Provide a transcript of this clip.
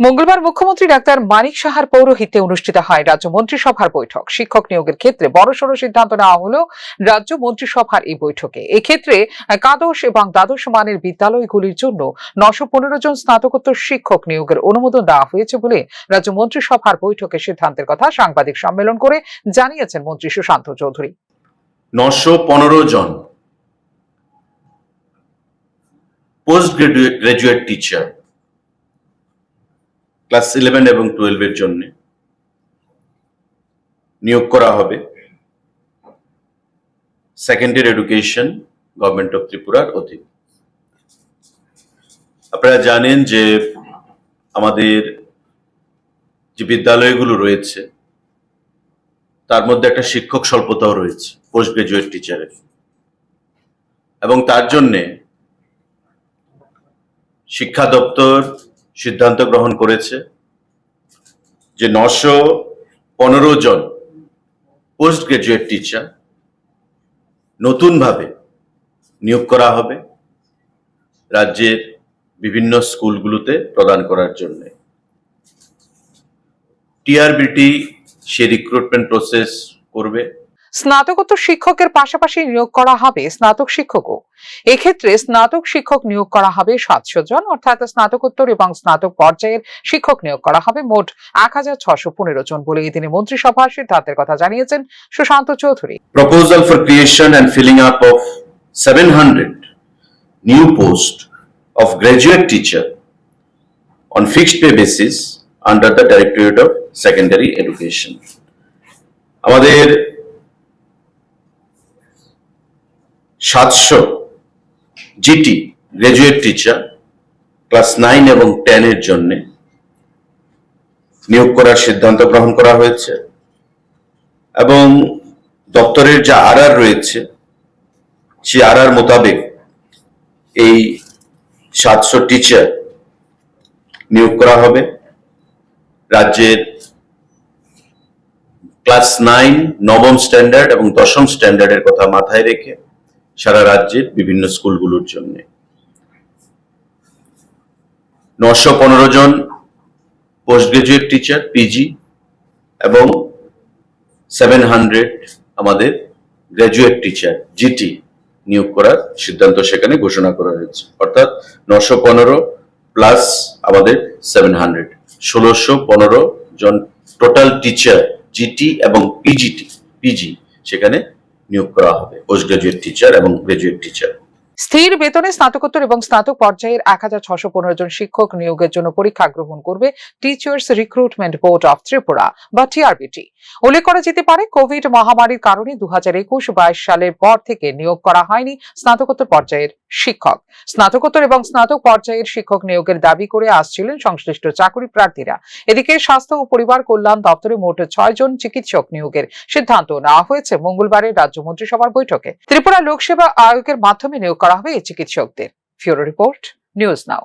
মঙ্গলবার মুখ্যমন্ত্রী ডাক্তার মানিক সাহার পৌরোহিত্যে অনুষ্ঠিত হয় রাজ্য মন্ত্রিসভার বৈঠক। শিক্ষক নিয়োগের ক্ষেত্রে বড়সড় সিদ্ধান্ত নেওয়া হলো রাজ্য মন্ত্রিসভার এই বৈঠকে। এক্ষেত্রে একাদশ এবং দ্বাদশ মানের বিদ্যালয়গুলির জন্য নশো পনেরো জন স্নাতকোত্তর শিক্ষক নিয়োগের অনুমোদন দেওয়া হয়েছে বলে রাজ্য মন্ত্রিসভার বৈঠকে সিদ্ধান্তের কথা সাংবাদিক সম্মেলন করে জানিয়েছেন মন্ত্রী সুশান্ত চৌধুরী। নশো পনেরো জন post graduate teacher. Class eleven এবং টুয়েলভের জন্য নিয়োগ করা হবে। সেকেন্ডারি এডুকেশন গভর্নমেন্ট অফ ত্রিপুরার অধীন। আপনারা জানেন যে আমাদের যে বিদ্যালয়গুলো রয়েছে, তার মধ্যে একটা শিক্ষক স্বল্পতাও রয়েছে পোস্ট গ্রাজুয়েট টিচারের এবং তার জন্যে শিক্ষা দপ্তর সিদ্ধান্ত গ্রহণ করেছে যে নশো পনেরো জন পোস্ট গ্রাজুয়েট টিচার নতুনভাবে নিয়োগ করা হবে রাজ্যের বিভিন্ন স্কুলগুলোতে প্রদান করার জন্য। টিআরবিটি সে রিক্রুটমেন্ট প্রসেস করবে। স্নাতকোত্তর শিক্ষকের পাশাপাশি নিয়োগ করা হবে স্নাতক শিক্ষকও এক্ষেত্রে স্নাতক শিক্ষক নিয়োগ করা হবে সাতশো জন, অর্থাৎ স্নাতকোত্তর এবং স্নাতক পর্যায়ের শিক্ষক নিয়োগ করা হবে মোট এক হাজার ছশো পনেরো জন বলে দিনে মন্ত্রিসভার সিদ্ধান্তের কথা জানিয়েছেন Sushanta Chowdhury proposal for creation and filling up of 700 new posts of graduate teacher on fixed pay basis under the Directorate of Secondary Education. আমাদের সাতশো GT graduate teacher class nine এবং টেন এর জন্য নিয়োগ করার সিদ্ধান্ত গ্রহণ করা হয়েছে এবং দপ্তরের যা আরআর রয়েছে, সেই আরআর মোতাবেক এই সাতশো টিচার নিয়োগ করা হবে। রাজ্যের ক্লাস নাইন নবম স্ট্যান্ডার্ড এবং দশম স্ট্যান্ডার্ডের কথা মাথায় রেখে সারা রাজ্যের বিভিন্ন স্কুলগুলোর জন্য। নশো পনেরো জন পোস্ট গ্রাজুয়েট টিচার পিজি এবং সেভেন হান্ড্রেড আমাদের গ্র্যাজুয়েট টিচার জিটি নিয়োগ করার সিদ্ধান্ত সেখানে ঘোষণা করা হয়েছে। অর্থাৎ নশো পনেরো প্লাস আমাদের সেভেন হান্ড্রেড ষোলোশো পনেরো জন টোটাল টিচার জিটি এবং পিজিটি পিজি সেখানে নিয়োগ করা হবে পোস্ট গ্রাজুয়েট টিচার এবং গ্রাজুয়েট টিচার স্থির বেতনে স্নাতকোত্তর এবং স্নাতক পর্যায়ের এক হাজার জন শিক্ষক নিয়োগের জন্য পরীক্ষা গ্রহণ করবে teachers recruitment board of Tripura বা টিআরবিটি উল্লেখ করা যেতে পারে, কোভিড মহামারীর কারণে দু হাজার একুশ বাইশ সালের পর থেকে নিয়োগ করা হয়নি স্নাতকোত্তর পর্যায়ের শিক্ষক। স্নাতকোত্তর এবং স্নাতক পর্যায়ের শিক্ষক নিয়োগের দাবি করে আসছিলেন সংশ্লিষ্ট চাকরি প্রার্থীরা। এদিকে স্বাস্থ্য ও পরিবার কল্যাণ দপ্তরে মোট ছয় জন চিকিৎসক নিয়োগের সিদ্ধান্ত নেওয়া হয়েছে মঙ্গলবারের রাজ্য মন্ত্রিসভার বৈঠকে। ত্রিপুরা লোকসেবা আয়োগের মাধ্যমে নিয়োগ করা হবে চিকিৎসকদের। Bureau report news now.